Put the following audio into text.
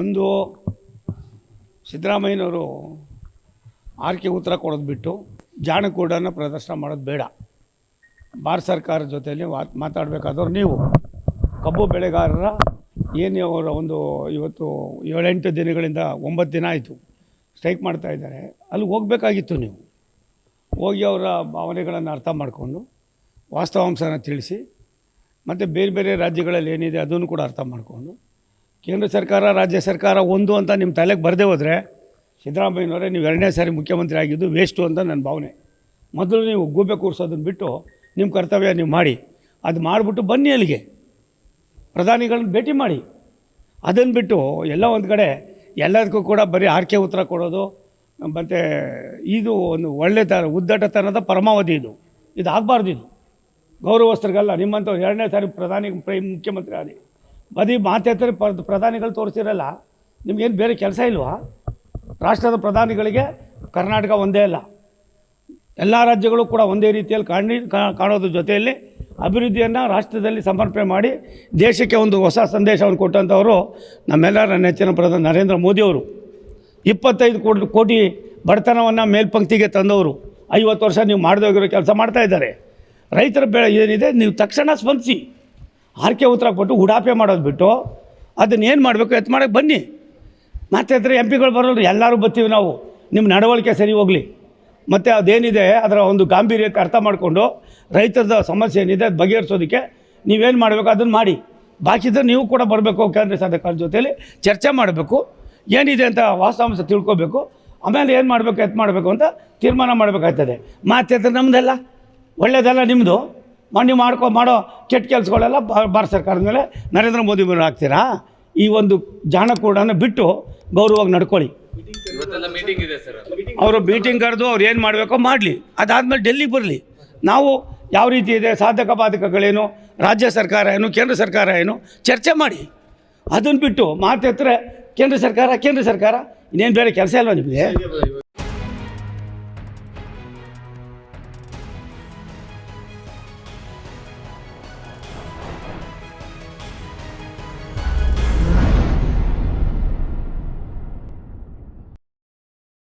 ಒಂದು ಸಿದ್ದರಾಮಯ್ಯನವರು ಆರ್ಕೆ ಉತ್ತರ ಕೊಡೋದು ಬಿಟ್ಟು ಜಾಣಕೂಡನ್ನು ಪ್ರದರ್ಶನ ಮಾಡೋದು ಬೇಡ. ಭಾರತ ಸರ್ಕಾರದ ಜೊತೆಯಲ್ಲಿ ಮಾತ್ ಮಾತಾಡಬೇಕಾದವ್ರು ನೀವು. ಕಬ್ಬು ಬೆಳೆಗಾರರ ಏನು ಅವರ ಒಂದು ಇವತ್ತು ಏಳೆಂಟು ದಿನಗಳಿಂದ ಒಂಬತ್ತು ದಿನ ಆಯಿತು. ಸ್ಟ್ರೈಕ್ ಮಾಡ್ತಾ ಇದ್ದಾರೆ. ಅಲ್ಲಿ ಹೋಗಬೇಕಾಗಿತ್ತು ನೀವು. ಹೋಗಿ ಅವರ ಭಾವನೆಗಳನ್ನು ಅರ್ಥ ಮಾಡಿಕೊಂಡು ವಾಸ್ತವಾಂಶನ ತಿಳಿಸಿ ಮತ್ತು ಬೇರೆ ಬೇರೆ ರಾಜ್ಯಗಳಲ್ಲಿ ಏನಿದೆ ಅದನ್ನು ಕೂಡ ಅರ್ಥ ಮಾಡಿಕೊಂಡು ಕೇಂದ್ರ ಸರ್ಕಾರ, ರಾಜ್ಯ ಸರ್ಕಾರ ಒಂದು ಅಂತ ನಿಮ್ಮ ತಲೆಗೆ ಬರದೇ ಹೋದರೆ ಸಿದ್ದರಾಮಯ್ಯನವರೇ ನೀವು ಎರಡನೇ ಸಾರಿ ಮುಖ್ಯಮಂತ್ರಿ ಆಗಿದ್ದು ವೇಸ್ಟು ಅಂತ ನನ್ನ ಭಾವನೆ. ಮೊದಲು ನೀವು ಗೂಬೆ ಕೂರಿಸೋದನ್ನು ಬಿಟ್ಟು ನಿಮ್ಮ ಕರ್ತವ್ಯ ನೀವು ಮಾಡಿ. ಅದು ಮಾಡಿಬಿಟ್ಟು ಬನ್ನಿ ಅಲ್ಲಿಗೆ. ಪ್ರಧಾನಿಗಳನ್ನ ಭೇಟಿ ಮಾಡಿ. ಅದನ್ನು ಬಿಟ್ಟು ಎಲ್ಲ ಒಂದು ಕಡೆ ಎಲ್ಲದಕ್ಕೂ ಕೂಡ ಬರೀ ಆರ್ಕೆ ಉತ್ತರ ಕೊಡೋದು, ಮತ್ತು ಇದು ಒಂದು ಒಳ್ಳೆ ಥರ ಉದ್ದಟತನದ ಪರಮಾವಧಿ ಇದು. ಇದು ಆಗಬಾರ್ದು ಇದು. ಗೌರವಸ್ತ್ರಗಲ್ಲ ನಿಮ್ಮಂಥವ್ರು ಎರಡನೇ ಸಾರಿ ಪ್ರಧಾನಿ, ಪ್ರೈ ಮುಖ್ಯಮಂತ್ರಿ ಆದಿ ಬರೀ ಮಾತೆತ್ತರೆ ಪ್ರಧಾನಿಗಳು ತೋರಿಸಿರಲ್ಲ, ನಿಮಗೇನು ಬೇರೆ ಕೆಲಸ ಇಲ್ವಾ? ರಾಷ್ಟ್ರದ ಪ್ರಧಾನಿಗಳಿಗೆ ಕರ್ನಾಟಕ ಒಂದೇ ಅಲ್ಲ. ಎಲ್ಲ ರಾಜ್ಯಗಳು ಕೂಡ ಒಂದೇ ರೀತಿಯಲ್ಲಿ ಕಾಣಿ ಕಾಣೋದ್ರ ಜೊತೆಯಲ್ಲಿ ಅಭಿವೃದ್ಧಿಯನ್ನು ರಾಷ್ಟ್ರದಲ್ಲಿ ಸಮರ್ಪಣೆ ಮಾಡಿ ದೇಶಕ್ಕೆ ಒಂದು ಹೊಸ ಸಂದೇಶವನ್ನು ಕೊಟ್ಟಂಥವರು ನಮ್ಮೆಲ್ಲರ ನೆಚ್ಚಿನ ಪ್ರಧಾನಿ ನರೇಂದ್ರ ಮೋದಿಯವರು. ಇಪ್ಪತ್ತೈದು ಕೋಟಿ ಕೋಟಿ ಬಡತನವನ್ನು ಮೇಲ್ಪಂಕ್ತಿಗೆ ತಂದವರು. ಐವತ್ತು ವರ್ಷ ನೀವು ಮಾಡದೇ ಹೋಗಿರೋ ಕೆಲಸ ಮಾಡ್ತಾ ಇದ್ದಾರೆ. ರೈತರ ಬೆಳೆ ಏನಿದೆ, ನೀವು ತಕ್ಷಣ ಸ್ಪಂದಿಸಿ. ಆರ್ಕೆ ಉತ್ತರ ಕೊಟ್ಟು ಉಡಾಪೆ ಮಾಡೋದು ಬಿಟ್ಟು ಅದನ್ನ ಏನು ಮಾಡಬೇಕು ಎತ್ತು ಮಾಡೋಕ್ಕೆ ಬನ್ನಿ. ಮತ್ತೆ ಹತ್ರ ಎಂ ಪಿಗಳು ಬರೋರು ಎಲ್ಲರೂ ಬರ್ತೀವಿ ನಾವು. ನಿಮ್ಮ ನಡವಳಿಕೆ ಸರಿ ಹೋಗಲಿ. ಮತ್ತು ಅದೇನಿದೆ, ಅದರ ಒಂದು ಗಾಂಭೀರ್ಯಕ್ಕೆ ಅರ್ಥ ಮಾಡಿಕೊಂಡು ರೈತರದ ಸಮಸ್ಯೆ ಏನಿದೆ ಅದು ಬಗೆಹರಿಸೋದಕ್ಕೆ ನೀವೇನು ಮಾಡಬೇಕು ಅದನ್ನು ಮಾಡಿ. ಬಾಕಿದ್ರೆ ನೀವು ಕೂಡ ಬರಬೇಕು ಕೇಂದ್ರ ಸರ್ಕಾರ ಜೊತೆಯಲ್ಲಿ ಚರ್ಚೆ ಮಾಡಬೇಕು. ಏನಿದೆ ಅಂತ ವಾಸ್ತವಾಂಶ ತಿಳ್ಕೊಬೇಕು. ಆಮೇಲೆ ಏನು ಮಾಡಬೇಕು, ಎತ್ತು ಮಾಡಬೇಕು ಅಂತ ತೀರ್ಮಾನ ಮಾಡಬೇಕಾಗ್ತದೆ. ಮಾತೆತ್ರ ನಮ್ಮದೆಲ್ಲ ಒಳ್ಳೆಯದಲ್ಲ ನಿಮ್ಮದು ನೀವು ಮಾಡ್ಕೊ ಮಾಡೋ ಕೆಟ್ಟ ಕೆಲಸಗಳೆಲ್ಲ ಭಾರತ ಸರ್ಕಾರದ ಮೇಲೆ ನರೇಂದ್ರ ಮೋದಿ ಮೇಲೆ ಹಾಕ್ತೀರಾ? ಈ ಒಂದು ಜಾಣಕೂಡನ್ನು ಬಿಟ್ಟು ಗೌರವವಾಗಿ ನಡ್ಕೊಳ್ಳಿ. ಇವತ್ತೆಲ್ಲ ಮೀಟಿಂಗ್ ಇದೆ ಸರ್ ಅವರು ಮೀಟಿಂಗ್ ಕರೆದು ಅವ್ರು ಏನು ಮಾಡಬೇಕೋ ಮಾಡಲಿ. ಅದಾದಮೇಲೆ ಡೆಲ್ಲಿಗೆ ಬರಲಿ. ನಾವು ಯಾವ ರೀತಿ ಇದೆ ಸಾಧಕ ಬಾಧಕಗಳೇನು ರಾಜ್ಯ ಸರ್ಕಾರ ಏನು ಕೇಂದ್ರ ಸರ್ಕಾರ ಏನು ಚರ್ಚೆ ಮಾಡಿ. ಅದನ್ನು ಬಿಟ್ಟು ಮಾತೆತ್ತರೆ ಕೇಂದ್ರ ಸರ್ಕಾರ ಕೇಂದ್ರ ಸರ್ಕಾರ ಇನ್ನೇನು ಬೇರೆ ಕೆಲಸ ಇಲ್ವಾ ನಿಮಗೆ?